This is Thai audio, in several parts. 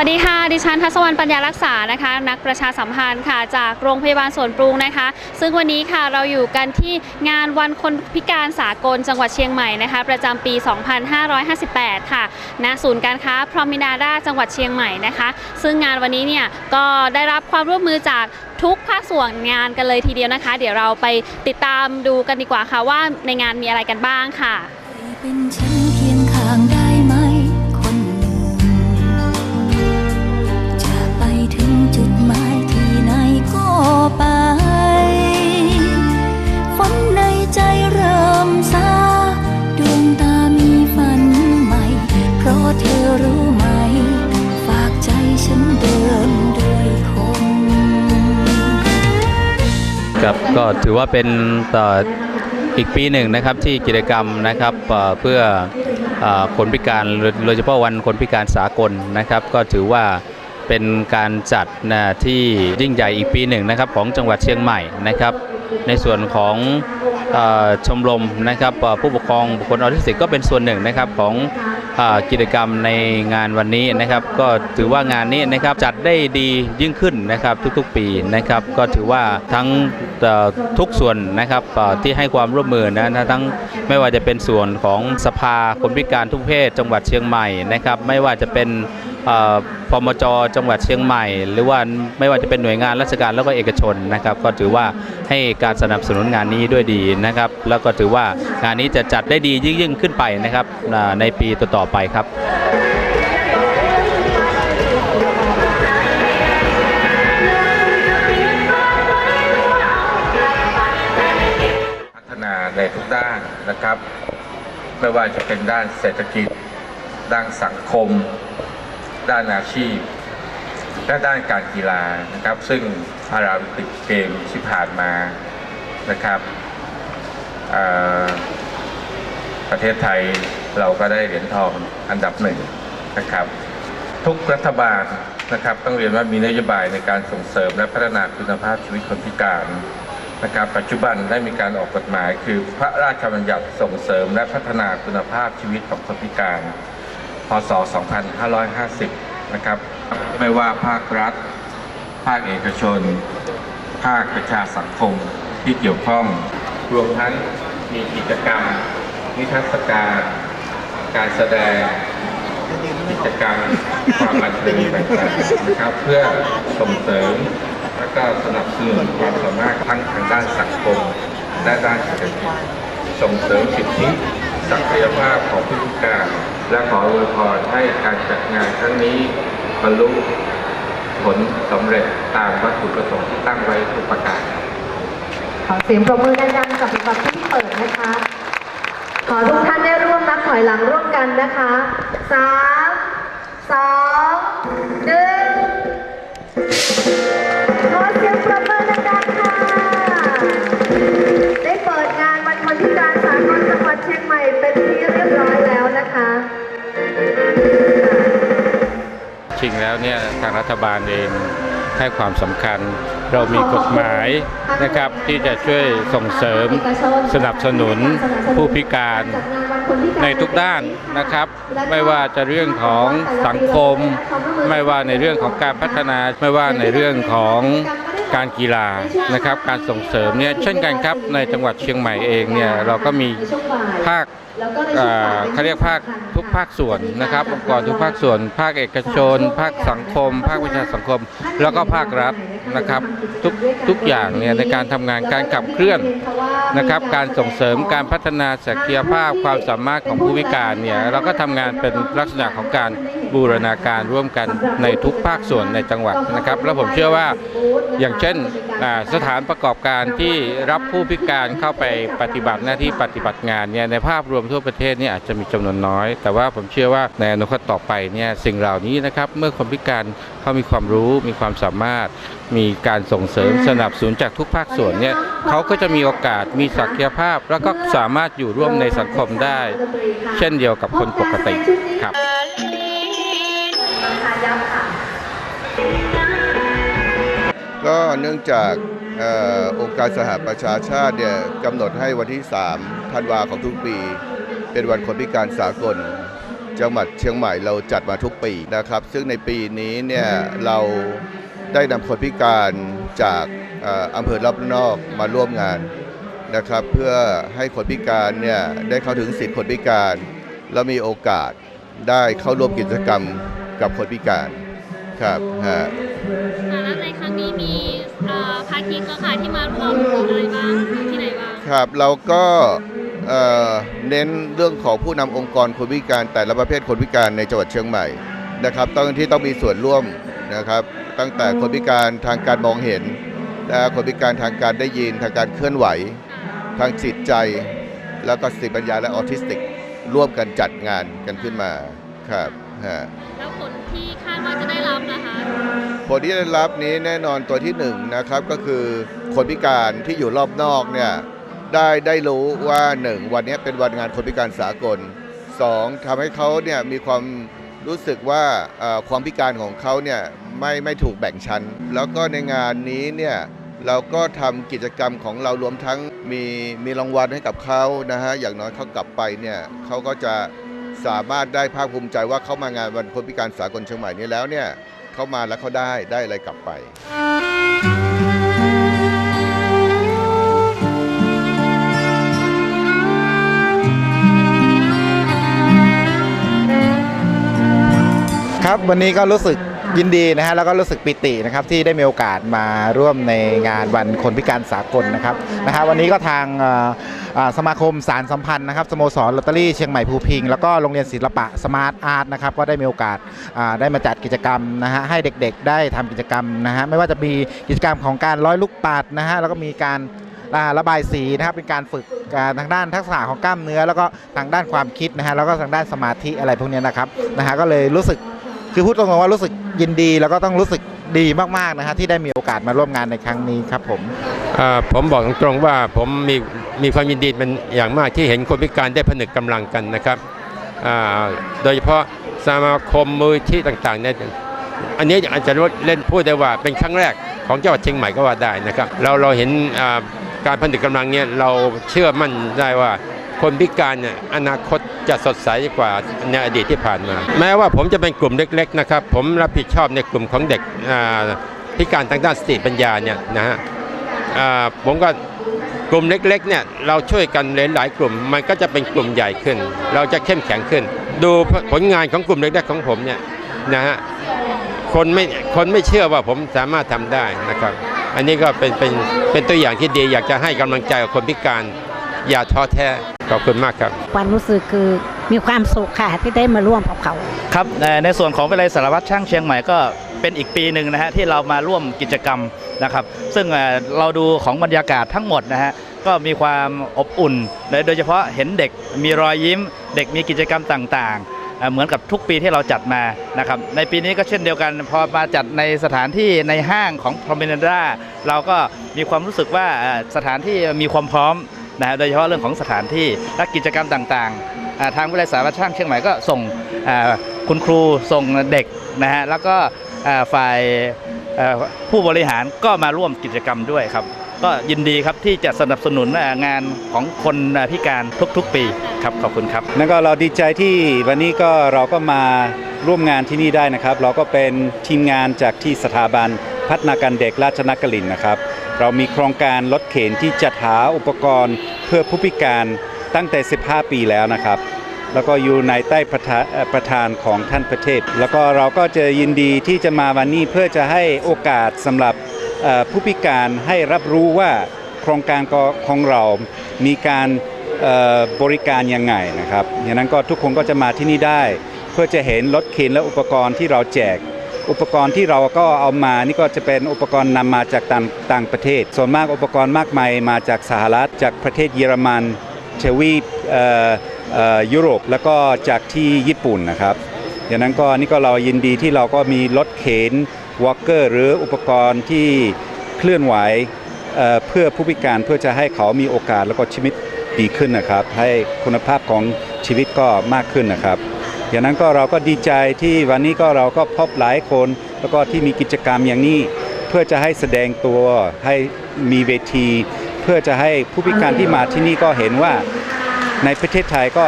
สวัสดีค่ะ ดิฉันทัศวรรณปัญญารักษานะคะ นักประชาสัมพันธ์ค่ะจากโรงพยาบาลสวนปรุงนะคะ ซึ่งวันนี้ค่ะเราอยู่กันที่งานวันคนพิการสากลจังหวัดเชียงใหม่นะคะ ประจำปี 2558 ค่ะณศูนย์การค้าพรอมินาดาจังหวัดเชียงใหม่นะคะ ซึ่งงานวันนี้เนี่ยก็ได้รับความร่วมมือจากทุกภาคส่วนงานกันเลยทีเดียวนะคะ เดี๋ยวเราไปติดตามดูกันดีกว่าค่ะว่าในงานมีอะไรกันบ้างค่ะ ถือว่าเป็นออีกปีหนึ่งนะครับที่กิจกรรมนะครับเพื่ออคนพิการโดยเฉพาะวันคนพิการสากลนะครับ ก็ถือว่าเป็นการจัดนะที่ยิ่งใหญ่อีกปีหนึ่งนะครับของจังหวัดเชียงใหม่นะครับ ในส่วนของอชมรมนะครับผู้ปกครองบุคคลออทิสติกก็เป็นส่วนหนึ่งนะครับของ กิจกรรมในงานวันนี้นะครับ ก็ถือว่างานนี้นะครับจัดได้ดียิ่งขึ้นนะครับทุกๆปีนะครับ ก็ถือว่าทั้งทุกส่วนนะครับที่ให้ความร่วมมือนะทั้งไม่ว่าจะเป็นส่วนของสภาคนพิการทุกเพศจังหวัดเชียงใหม่นะครับ ไม่ว่าจะเป็น พมจจังหวัดเชียงใหม่ หรือว่าไม่ว่าจะเป็นหน่วยงานราชการแล้วก็เอกชนนะครับ ก็ถือว่าให้การสนับสนุนงานนี้ด้วยดีนะครับ แล้วก็ถือว่างานนี้จะจัดได้ดียิ่งยิ่งขึ้นไปนะครับในปีต่อๆไปครับพัฒนาในทุกด้านนะครับ ไม่ว่าจะเป็นด้านเศรษฐกิจ ด้านสังคม ด้านอาชีพและด้านการกีฬานะครับ ซึ่งพาราลิมปิกเกมที่ผ่านมานะครับประเทศไทยเราก็ได้เหรียญทองอันดับหนึ่งนะครับ ทุกรัฐบาลนะครับ ต้องเรียนว่ามีนโยบายในการส่งเสริมและพัฒนาคุณภาพชีวิตคนพิการนะครับ ปัจจุบันได้มีการออกกฎหมาย คือพระราชบัญญัติส่งเสริมและพัฒนาคุณภาพชีวิตของคนพิการ พศ 2550 นะครับ ไม่ว่าภาครัฐ ภาคเอกชน ภาคประชาสังคมที่เกี่ยวข้อง รวมทั้งมีกิจกรรม นิทรรศการ การแสดงกิจกรรมความบันเทิงต่างๆนะครับ เพื่อส่งเสริมและก็สนับสนุนความสามารถทั้งทางด้านสังคมและด้านเศรษฐกิจส่งเสริมสิทธิศักยภาพของผู้พิการ และขออวยพรให้การจัดงานครั้งนี้บรรลุผลสำเร็จตามวัตถุประสงค์ที่ตั้งไว้ทุกประการ ขอเสียงปรบมือดังๆกับสำหรับที่เปิดนะคะ ขอทุกท่านได้ร่วมนับถอยหลังร่วมกันนะคะสามสองหนึ่ง แล้วเนี่ยทางรัฐบาลเองให้ความสำคัญ เรามีกฎหมายนะครับที่จะช่วยส่งเสริมสนับสนุนผู้พิการในทุกด้านนะครับ ไม่ว่าจะเรื่องของสังคม ไม่ว่าในเรื่องของการพัฒนา ไม่ว่าในเรื่องของ การกีฬานะครับ การส่งเสริมเนี่ยเช่นกันครับในจังหวัดเชียงใหม่เองเนี่ยเราก็มีภาคเขาเรียกภาคทุกภาคส่วนนะครับองค์กรทุกภาคส่วน ภาคเอกชน ภาคสังคม ภาคประชาสังคม แล้วก็ภาครัฐนะครับทุกทุกอย่างเนี่ยในการทำงานการขับเคลื่อนนะครับ การส่งเสริมการพัฒนาศักยภาพความสามารถของผู้พิการเนี่ยเราก็ทำงานเป็นลักษณะของการ บูรณาการร่วมกันในทุกภาคส่วนในจังหวัดนะครับ แล้วผมเชื่อว่าอย่างเช่นสถานประกอบการที่รับผู้พิการเข้าไปปฏิบัติหน้าที่ปฏิบัติงานเนี่ยในภาพรวมทั่วประเทศเนี่ยอาจจะมีจำนวนน้อย แต่ว่าผมเชื่อว่าในอนาคตต่อไปเนี่ยสิ่งเหล่านี้นะครับเมื่อคนพิการเขามีความรู้มีความสามารถมีการส่งเสริมสนับสนุนจากทุกภาคส่วนเนี่ยเขาก็จะมีโอกาสมีศักยภาพ แล้วก็สามารถอยู่ร่วมในสังคมได้ เช่นเดียวกับคนปกติครับ ก็เนื่องจากองค์การสหประชาชาติเนี่ยกำหนดให้วันที่ 3 ธันวาของทุกปี เป็นวันคนพิการสากล จังหวัดเชียงใหม่เราจัดมาทุกปีนะครับ ซึ่งในปีนี้เนี่ยเราได้นำคนพิการจากเอ่ออำเภอรอบนอกมาร่วมงานนะครับ เพื่อให้คนพิการเนี่ยได้เข้าถึงสิทธิคนพิการ แล้วมีโอกาสได้เข้าร่วมกิจกรรม กับคนพิการครับฮะแล้วในครั้งนี้มีเอ่อภาคีเครือข่ายที่มาร่วมอะไรบ้างที่ไหนบ้างครับเราก็เอ่อเน้นเรื่องของผู้นำองค์กรคนพิการแต่ละประเภทคนพิการในจังหวัดเชียงใหม่นะครับต้องที่ต้องมีส่วนร่วมนะครับ ตั้งแต่คนพิการทางการมองเห็นและคนพิการทางการได้ยินทางการเคลื่อนไหว ทางจิตใจ แล้วก็สติปัญญาและออทิสติก ร่วมกันจัดงานกันขึ้นมาครับ ฮะแล้วผลที่คาดว่าจะได้รับนะคะผลที่ได้รับนี้แน่นอนตัวที่หนึ่งนะครับก็คือคนพิการที่อยู่รอบนอกเนี่ยได้ได้รู้ว่าหนึ่งวันนี้เป็นวันงานคนพิการสากลสองทำให้เขาเนี่ยมีความรู้สึกว่าเอ่อความพิการของเขาเนี่ยไม่ไม่ถูกแบ่งชั้น แล้วก็ในงานนี้เนี่ยเราก็ทำกิจกรรมของเรารวมทั้งมีมีรางวัลให้กับเขานะฮะอย่างน้อยเขากลับไปเนี่ยเขาก็จะ สามารถได้ภาคภูมิใจว่าเขามางานวันคนพิการสากลเชียงใหม่นี้แล้วเนี่ยเข้ามาแล้วเขาได้ได้อะไรกลับไปครับวันนี้ก็รู้สึก ยินดีนะฮะแล้วก็รู้สึกปิตินะครับที่ได้มีโอกาสมาร่วมในงานวันคนพิการสากลนะครับนะฮะวันนี้ก็ทางเอ่อเอ่อสมาคมสารสัมพันธ์นะครับสโมสรลอตเตอรี่เชียงใหม่ภูพิง แล้วก็โรงเรียนศิลปะสมาร์ทอาร์ตนะครับก็ได้มีโอกาสอ่าได้มาจัดกิจกรรมนะฮะให้เด็กๆ ได้ทำกิจกรรมนะฮะไม่ว่าจะมีกิจกรรมของการร้อยลูกปัดนะฮะแล้วก็มีการอ่าระบายสีนะครับเป็นการฝึกการทางด้านทักษะของกล้ามเนื้อ แล้วก็ทางด้านความคิดนะฮะแล้วก็ทางด้านสมาธิอะไรพวกเนี้ยนะครับนะฮะก็เลยรู้สึก คือพูดตรงๆว่ารู้สึกยินดีแล้วก็ต้องรู้สึกดีมากๆนะฮะที่ได้มีโอกาสมาร่วมงานในครั้งนี้ครับผม อ่าผมบอกตรงๆว่าผมมีมีความยินดีเป็นอย่างมากที่เห็นคนพิการได้ผนึกกำลังกันนะครับอ่าโดยเฉพาะสมาคมมือที่ต่างๆเนี่ยอันนี้อาจจะเล่นพูดได้ว่าเป็นครั้งแรกของจังหวัดเชียงใหม่ก็ว่าได้นะครับ เราเราเห็นอ่าการผนึกกำลังเนี่ยเราเชื่อมั่นได้ว่าคนพิการเนี่ยอนาคต จะสดใสกว่าในอดีตที่ผ่านมา แม้ว่าผมจะเป็นกลุ่มเล็ก ๆ นะครับ ผมรับผิดชอบในกลุ่มของเด็กพิการทางด้านสติปัญญาเนี่ยนะฮะผมก็กลุ่มเล็กๆเนี่ยเราช่วยกันหลายๆกลุ่ม มันก็จะเป็นกลุ่มใหญ่ขึ้น เราจะเข้มแข็งขึ้น ดูผลงานของกลุ่มเล็กๆของผมเนี่ยนะฮะคนไม่คนไม่เชื่อว่าผมสามารถทำได้นะครับ อันนี้ก็เป็นเป็นเป็นตัวอย่างที่ดีอยากจะให้กำลังใจกับคนพิการอย่าท้อแท้ ขอบคุณมากครับ ความรู้สึกคือมีความสุขค่ะที่ได้มาร่วมกับเขา ครับเอ่อในส่วนของวิทยาลัยสารวัตรช่างเชียงใหม่ก็เป็นอีกปีหนึ่งนะฮะที่เรามาร่วมกิจกรรมนะครับ ซึ่งเอ่อเราดูของบรรยากาศทั้งหมดนะฮะก็มีความอบอุ่นและโดยเฉพาะเห็นเด็กมีรอยยิ้ม เด็กมีกิจกรรมต่างๆเอ่อเหมือนกับทุกปีที่เราจัดมานะครับในปีนี้ก็เช่นเดียวกัน พอมาจัดในสถานที่ในห้างของ p r o m e n a d a เราก็มีความรู้สึกว่าเอ่อสถานที่มีความพร้อม นะฮะโดยเฉพาะเรื่องของสถานที่และกิจกรรมต่างๆ ทางวิทยาลัยสารวัตรช่างเชียงใหม่ก็ส่งคุณครูส่งเด็กนะฮะแล้วก็ฝ่ายผู้บริหารก็มาร่วมกิจกรรมด้วยครับ ก็ยินดีครับที่จะสนับสนุนงานของคนพิการทุกๆปีครับขอบคุณครับนั่นก็เราดีใจที่วันนี้ก็เราก็มาร่วมงานที่นี่ได้นะครับ เราก็เป็นทีมงานจากที่สถาบัน พัฒนาการเด็กราชนครินทร์นะครับ เรามีโครงการรถเข็นที่จัดหาอุปกรณ์เพื่อผู้พิการตั้งแต่ 15 ปีแล้วนะครับ แล้วก็อยู่ในใต้ประธานเอ่อประธานของท่านประเทศ แล้วก็เราก็จะยินดีที่จะมาวันนี้เพื่อจะให้โอกาสสำหรับผู้พิการให้รับรู้ว่าโครงการของเรา มีการบริการยังไงนะครับอย่างนั้นก็ทุกคนก็จะมาที่นี่ได้ เพื่อจะเห็นรถเข็นและอุปกรณ์ที่เราแจก อุปกรณ์ที่เราก็เอามานี่ก็จะเป็นอุปกรณ์นำมาจากต่างต่างประเทศ ส่วนมากอุปกรณ์มากมายมาจากสหรัฐ จากประเทศเยอรมันเชวีออยุโรปแล้วก็จากที่ญี่ปุ่นนะครับอย่างนั้นก็นี่ก็เรายินดีที่เราก็มีรถเข็นวอลเกอร์หรืออุปกรณ์ที่เคลื่อนไหวเเพื่อผู้พิการเพื่อจะให้เขามีโอกาสแล้วก็ชีวิตดีขึ้นนะครับ ให้คุณภาพของชีวิตก็มากขึ้นนะครับ อย่างนั้นก็เราก็ดีใจที่วันนี้ก็เราก็พบหลายคน แล้วก็ที่มีกิจกรรมอย่างนี้เพื่อจะให้แสดงตัวให้มีเวที เพื่อจะให้ผู้พิการที่มาที่นี่ก็เห็นว่าในประเทศไทยก็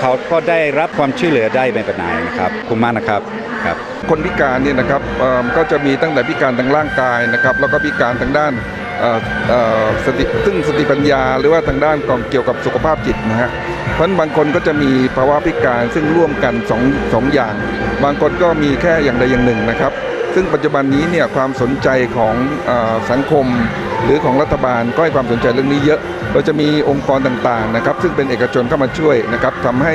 เขาก็ได้รับความช่วยเหลือได้ไม่เป็นไรนะครับคุณมากนะครับครับ คนพิการเนี่ยนะครับเออก็จะมีตั้งแต่พิการทางร่างกายนะครับ แล้วก็พิการทางด้าน ซึ่งสติปัญญาหรือว่าทางด้านกองเกี่ยวกับสุขภาพจิตนะฮะเพราะฉะนั้นบางคนก็จะมีภาวะพิการซึ่งร่วมกันสองสองอย่าง บางคนก็มีแค่อย่างใดอย่างหนึ่งนะครับ ซึ่งปัจจุบันนี้เนี่ยความสนใจของอสังคม หรือของรัฐบาลก็ให้ความสนใจเรื่องนี้เยอะ เราจะมีองค์กรต่างๆนะครับ ซึ่งเป็นเอกชนเข้ามาช่วยนะครับทำให้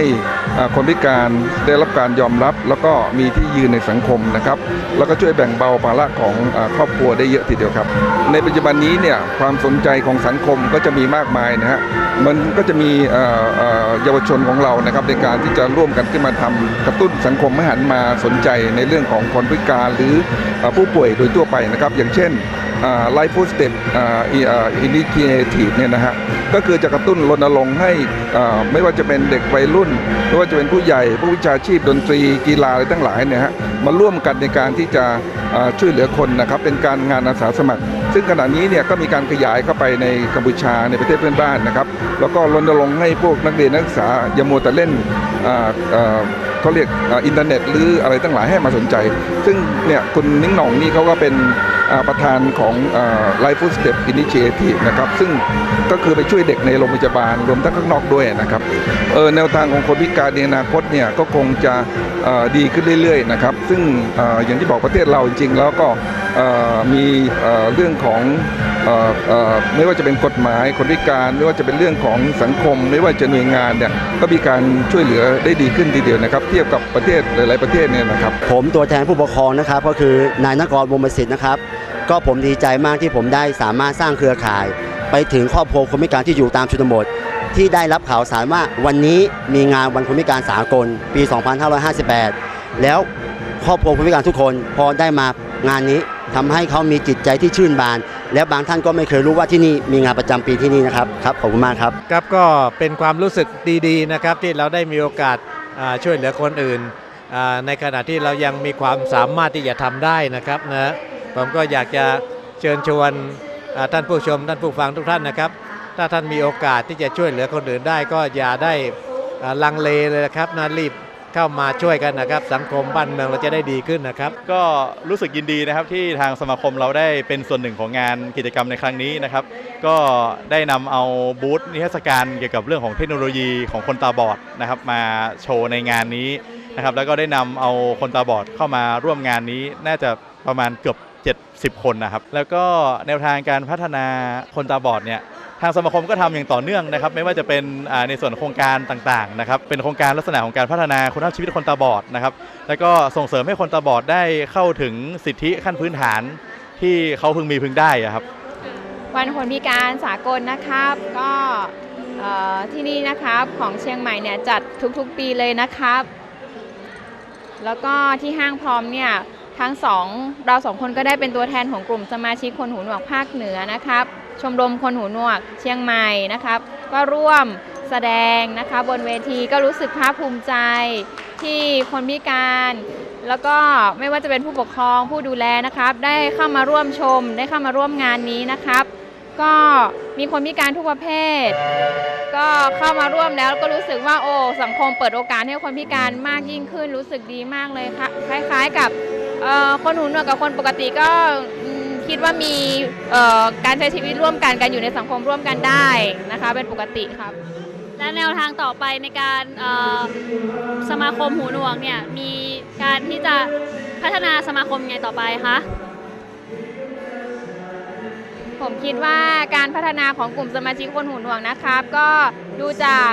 คนพิการได้รับการยอมรับ แล้วก็มีที่ยืนในสังคมนะครับ แล้วก็ช่วยแบ่งเบาภาระของครอบครัวได้เยอะทีเดียวครับ ในปัจจุบันนี้เนี่ยความสนใจของสังคมก็จะมีมากมายนะฮะมันก็จะมีเยาวชนของเรานะครับในการที่จะร่วมกันขึ้นมาทำกระตุ้นสังคมให้หันมาสนใจในเรื่องของคนพิการหรือผู้ป่วยโดยทั่วไปนะครับ อย่างเช่น ไลฟ์ฟูสเต็ปอินิเ a ทีฟเนี่ยนะฮะก็คือจะกระตุ้นรณรงค์ให้อ่าไม่ว่าจะเป็นเด็กวัยรุ่น ไม่ว่าจะเป็นผู้ใหญ่ผู้วิชาชีพดนตรีกีฬาอะไรทั้งหลายเนี่ยฮะมาร่วมกันในการที่จะช่วยเหลือคนนะครับเป็นการงานอาสาสมัคร ซึ่งขณะนี้เนี่ยก็มีการขยายเข้าไปในกัมพูชาในประเทศเพื่อนบ้านนะครับ แล้วก็รณรงค์ให้พวกนักเรียนนักศึกษาอย่ามัวแต่เล่นอ่าเขาเรียกอินเทอร์เน็ตหรืออะไรทั้งหลายให้มาสนใจ ซึ่งเนี่ยคุณนิ้งหน่องนี่เขาก็เป็น ประธานของไลฟ์ฟูสเต็ปอินิเชทีฟนะครับซึ่งก็คือไปช่วยเด็กในโรงพยาบาลรวมทั้งข้างนอกด้วยนะครับเออแนวทางของคนพิการในอนาคตเนี่ยก็คงจะดีขึ้นเรื่อยๆนะครับซึ่งออย่างที่บอกประเทศเราจริงๆ แล้วก็มีเรื่องของออไม่ว่าจะเป็นกฎหมายคนพิการ ไม่ว่าจะเป็นเรื่องของสังคม ไม่ว่าจะหน่วยงานเนี่ยก็มีการช่วยเหลือได้ดีขึ้นทีเดียวนะครับ เทียบกับประเทศหลายๆประเทศเนี่ยนะครับ ผมตัวแทนผู้ปกครองนะครับ ก็คือนายนกรวงประสิทธิ์นะครับ ก็ผมดีใจมากที่ผมได้สามารถสร้างเครือข่าย ไปถึงครอบครัวคนพิการที่อยู่ตามชนบท ที่ได้รับข่าวสารว่าวันนี้มีงานวันคนพิการสากลปี 2558 แล้วครอบครัวคนพิการทุกคนพอได้มางานนี้ทำให้เขามีจิตใจที่ชื่นบาน และบางท่านก็ไม่เคยรู้ว่าที่นี่มีงานประจำปีที่นี่นะครับครับขอบคุณมากครับครับก็เป็นความรู้สึกดีๆนะครับที่เราได้มีโอกาสช่วยเหลือคนอื่น ในขณะที่เรายังมีความสามารถที่จะทำได้นะครับนะ ผมก็อยากจะเชิญชวนท่านผู้ชม ท่านผู้ฟังทุกท่านนะครับ ถ้าท่านมีโอกาสที่จะช่วยเหลือคนอื่นได้ก็อย่าได้ลังเลเลยนะครับนะรีบเข้ามาช่วยกันนะครับ สังคมบ้านเมืองเราจะได้ดีขึ้นนะครับ ก็รู้สึกยินดีนะครับที่ทางสมาคมเราได้เป็นส่วนหนึ่งของงานกิจกรรมในครั้งนี้นะครับ ก็ได้นำเอาบูธนิทรรศการเกี่ยวกับเรื่องของเทคโนโลยีของคนตาบอดนะครับ มาโชว์ในงานนี้นะครับ แล้วก็ได้นำเอาคนตาบอดเข้ามาร่วมงานนี้น่าจะประมาณเกือบ 70 คนนะครับ แล้วก็แนวทางการพัฒนาคนตาบอดเนี่ยทางสมาคมก็ทำอย่างต่อเนื่องนะครับ ไม่ว่าจะเป็นในส่วนโครงการต่างๆนะครับเป็นโครงการลักษณะของการพัฒนาคุณภาพชีวิตคนตาบอดนะครับแล้วก็ส่งเสริมให้คนตาบอดได้เข้าถึงสิทธิขั้นพื้นฐานที่เขาพึงมีพึงได้ครับวันคนพิการสากลนะครับก็ที่นี่นะครับของเชียงใหม่เนี่ยจัดทุกๆปีเลยนะครับ แล้วก็ที่ห้างพร้อมเนี่ย ทั้งสองเราสองคนก็ได้เป็นตัวแทนของกลุ่มสมาชิกคนหูหนวกภาคเหนือนะครับ ชมรมคนหูหนวกเชียงใหม่นะครับ ก็ร่วมแสดงนะคะบนเวทีก็รู้สึกภาคภูมิใจที่คนพิการ แล้วก็ไม่ว่าจะเป็นผู้ปกครองผู้ดูแลนะครับ ได้เข้ามาร่วมชม ได้เข้ามาร่วมงานนี้นะครับ ก็มีคนพิการทุกประเภท ก็เข้ามาร่วมแล้วก็รู้สึกว่าโอ้สังคมเปิดโอกาสให้คนพิการมากยิ่งขึ้นรู้สึกดีมากเลยค่ะคล้ายๆกับคนหูหนวกกับคนปกติก็คิดว่ามีการใช้ชีวิตร่วมกันการอยู่ในสังคมร่วมกันได้นะคะ เป็นปกติครับ และแนวทางต่อไปในการสมาคมหูหนวกเนี่ยมีการที่จะพัฒนาสมาคมยังไงต่อไปคะ ผมคิดว่าการพัฒนาของกลุ่มสมาชิกคนหูหนวกนะครับ ก็ดูจาก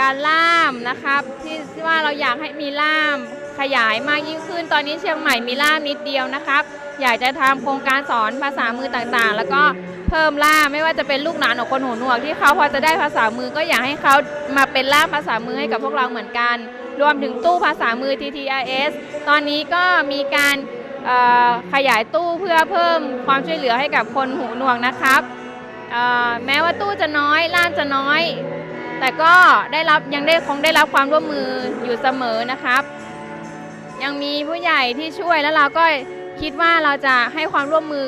การล่ามนะครับที่ที่ว่าเราอยากให้มีล่ามขยายมากยิ่งขึ้น ตอนนี้เชียงใหม่มีล่ามนิดเดียวนะครับ อยากจะทำโครงการสอนภาษามือต่างๆ แล้วก็เพิ่มล่ามไม่ว่าจะเป็นลูกหลานของคนหูหนวก ที่เขาพอจะได้ภาษามือก็อยากให้เขามาเป็นล่ามภาษามือให้กับพวกเราเหมือนกัน รวมถึงตู้ภาษามือ TTRS ตอนนี้ก็มีการ ขยายตู้เพื่อเพิ่มความช่วยเหลือให้กับคนหูหนวกนะครับแม้ว่าตู้จะน้อยล่ามจะน้อย แต่ก็ได้รับยังได้คงได้รับความร่วมมืออยู่เสมอนะครับ ยังมีผู้ใหญ่ที่ช่วยแล้วเราก็คิดว่าเราจะให้ความร่วมมือ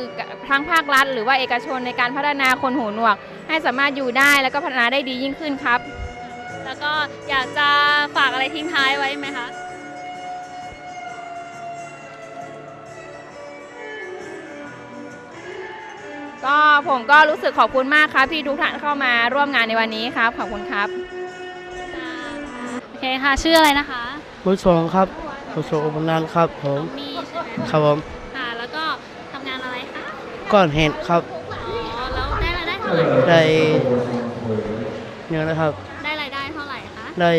ทั้งภาครัฐ หรือว่าเอกชนในการพัฒนาคนหูหนวก ให้สามารถอยู่ได้แล้วก็พัฒนาได้ดียิ่งขึ้นครับ แล้วก็อยากจะฝากอะไรทิ้งท้ายไว้ไหมคะ ก็ผมก็รู้สึกขอบคุณมากครับที่ทุกท่านเข้ามาร่วมงานในวันนี้ครับ ขอบคุณครับ โอเคค่ะ ชื่ออะไรนะคะบุญสงครับบุญสงอุปนันท์ครับผม มีใช่ไหมครับผม ค่ะ แล้วก็ทำงานอะไรคะ ก้อนเห็ดครับ อ๋อ แล้วได้รายได้เท่าไหร่ ได้เนี่ยนะครับ ได้รายได้เท่าไหร่คะได้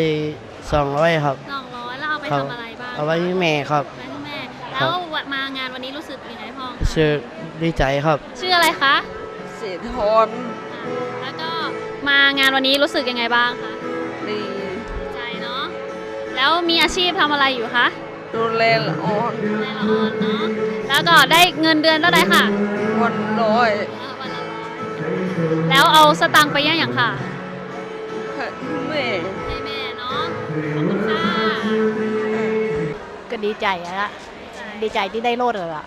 สองร้อยครับ สองร้อยแล้วเอาไปครับ ทำอะไรบ้างเอาไว้ให้แม่ ครับไปให้แม่ครัแล้บวมางานวันนี้รู้สึกยังไงพ่อชื่อดีใจครับ ชื่ออะไรคะสี ทนแล้วก็มางานวันนี้รู้สึกยังไงบ้างคะดีใจเนาะแล้วมีอาชีพทำอะไรอยู่คะดูแลละอ่อนในละออนเนาะแล้วก็ได้เงินเดือนเท่าไหร่ค่ะวันน้อยแล้วเอาสตังค์ไปย่างอย่างค่ะ แม่ ให้แม่เนาะขอบคุณค่ะก็ดีใจอะละดีใจที่ได้รถเลยอะ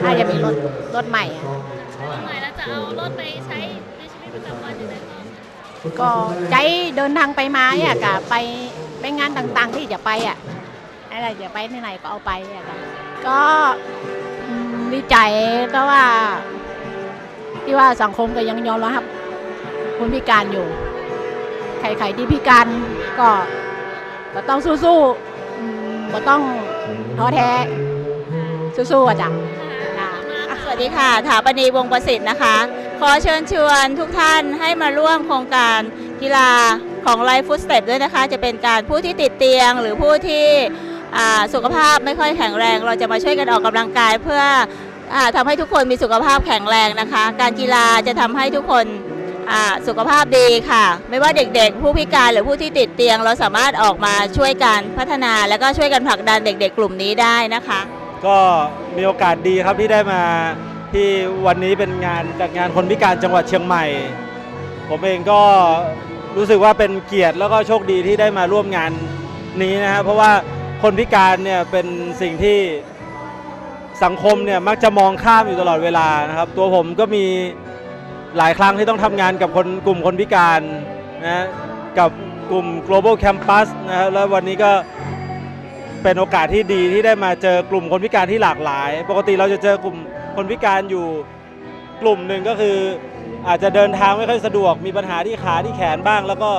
ถ้าจะมีรถรถใหม่อะทำไมแล้ว จะเอารถไปใช้ในชีวิตประจำวันยังไงบ้างก็ใจเดินทางไปมาเนี่ยกะไปไปงานต่างๆที่จะไปอะอะไรจะไปที่ไหนก็เอาไปอะค่ะก็อืมดีใจก็ว่า ที่ว่าสังคมก็ยังยอมรับคนพิการอยู่ ใครๆที่พิการก็ก็ต้องสู้ๆอืมก็ต้องท้อแท้สู้ๆอะจ้ะ ดีค่ะถาปณีวงประสิทธิ์นะคะ ขอเชิญชวนทุกท่านให้มาร่วมโครงการกีฬาของ Life Footstep ด้วยนะคะ จะเป็นการผู้ที่ติดเตียง หรือผู้ที่สุขภาพไม่ค่อยแข็งแรง เราจะมาช่วยกันออกกำลังกายเพื่ออาทำให้ทุกคนมีสุขภาพแข็งแรงนะคะ การกีฬาจะทำให้ทุกคนสุขภาพดีค่ะ ไม่ว่าเด็กๆ ผู้พิการหรือผู้ที่ติดเตียง เราสามารถออกมาช่วยกันพัฒนา แล้วก็ช่วยกันผลักดันเด็กๆ กลุ่มนี้ได้นะคะ ก็มีโอกาสดีครับที่ได้มาที่วันนี้เป็นงานจัดงานคนพิการจังหวัดเชียงใหม่ ผมเองก็รู้สึกว่าเป็นเกียรติแล้วก็โชคดีที่ได้มาร่วมงานนี้นะครับเพราะว่าคนพิการเนี่ยเป็นสิ่งที่สังคมเนี่ยมักจะมองข้ามอยู่ตลอดเวลานะครับตัวผมก็มีหลายครั้งที่ต้องทำงานกับคนกลุ่มคนพิการนะกับกลุ่ม global campus นะครับแล้ววันนี้ก็ เป็นโอกาสที่ดีที่ได้มาเจอกลุ่มคนพิการที่หลากหลาย ปกติเราจะเจอกลุ่มคนพิการอยู่กลุ่มหนึ่งก็คือ อาจจะเดินทางไม่ค่อยสะดวกมีปัญหาที่ขาที่แขนบ้าง แล้วก็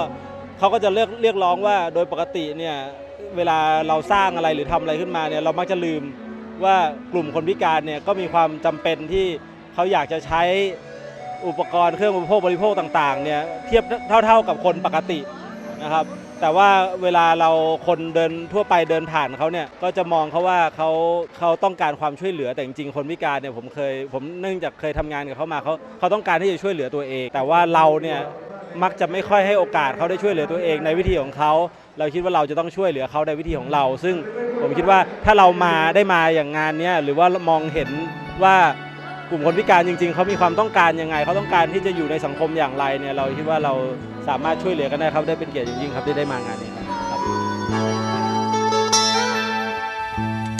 เขาก็จะเรียกเรียกร้องว่าโดยปกติเนี่ยเวลาเราสร้างอะไรหรือทำอะไรขึ้นมาเนี่ยเรามักจะลืมว่ากลุ่มคนพิการเนี่ยก็มีความจำเป็นที่เขาอยากจะใช้อุปกรณ์เครื่องอุปโภคบริโภคต่างๆเนี่ยเทียบเท่า ๆกับคนปกตินะครับ แต่ว่าเวลาเราคนเดินทั่วไปเดินผ่านเขาเนี่ยก็จะมองเขาว่าเขาเขาต้องการความช่วยเหลือแต่จริงๆคนพิการเนี่ยผมเคยผมเนื่องจากเคยทำงานกับเขามาเขาเขาต้องการที่จะช่วยเหลือตัวเอง แต่ว่าเราเนี่ยมักจะไม่ค่อยให้โอกาสเขาได้ช่วยเหลือตัวเองในวิธีของเขา เราคิดว่าเราจะต้องช่วยเหลือเขาในวิธีของเรา ซึ่งผมคิดว่าถ้าเรามาได้มาอย่างงานเนี้ยหรือว่ามองเห็นว่า กลุ่มคนพิการจริง ๆเขามีความต้องการยังไงเขาต้องการที่จะอยู่ในสังคมอย่างไรเนี่ยเราคิดว่าเราสามารถช่วยเหลือกันได้ครับได้เป็นเกียรติอย่างยิ่งครับที่ได้มางานนี้ครับ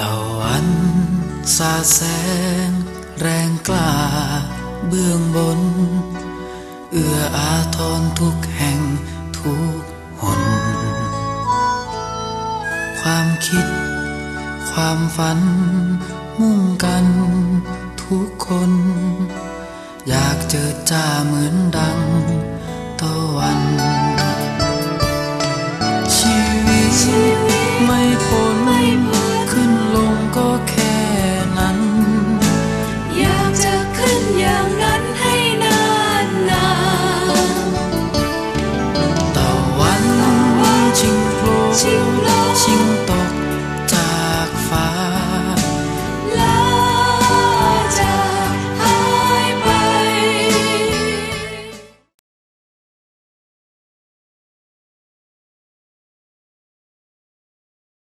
ตะวันสาแสง แรงกล้า เบื้องบน เอื้ออาทรทุกแห่งทุกหน ความคิด ความฝัน มุ่งกัน ทุกคน อยากเจอจ้าเหมือนดังตะวันชีวิตไม่พ้น